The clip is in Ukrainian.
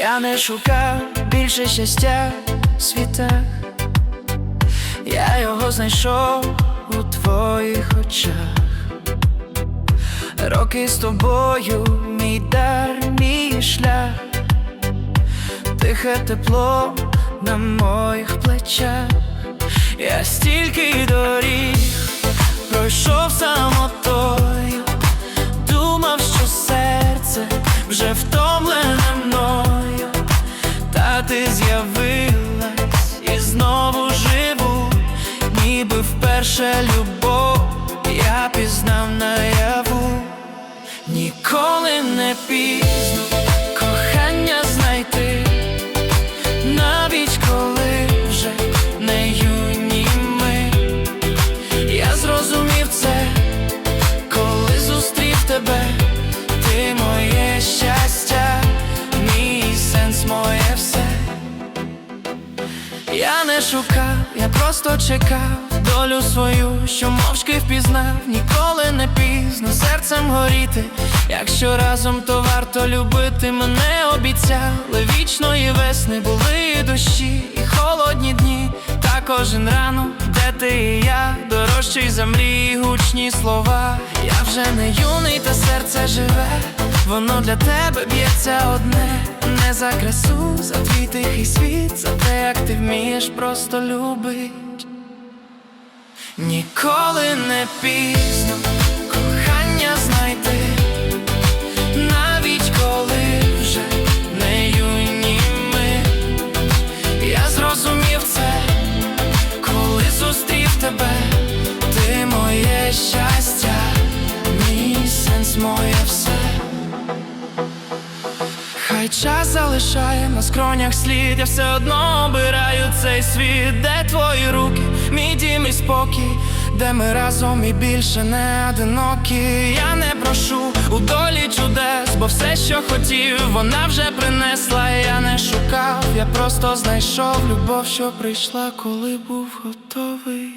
Я не шукав більше щастя в світах, я його знайшов у твоїх очах. Роки з тобою, мій дар, мій шлях, тихе тепло на моїх плечах. Я стільки доріг пройшов самотою, думав, що серце вже втомлене з'явилась і знову живу, ніби вперше любов я пізнав наяву, ніколи не пізно не шукав, я просто чекав долю свою, що мовчки впізнав, ніколи не пізно серцем горіти. Якщо разом, то варто любити, мене обіцяли вічної весни були і дощі, і холодні дні, та кожен ранок, де ти і я, дорожчий за мрії, гучні слова. Я вже не юний, та серце живе, воно для тебе б'ється одне, не за красу, за твій тихий світ, за те, як ти вмієш просто любить. Ніколи не пізно Хай час залишає на скронях слід, я все одно обираю цей світ, де твої руки, мій дім і спокій, де ми разом і більше не одинокі. Я не прошу у долі чудес, бо все, що хотів, вона вже принесла. Я не шукав, я просто знайшов любов, що прийшла, коли був готовий.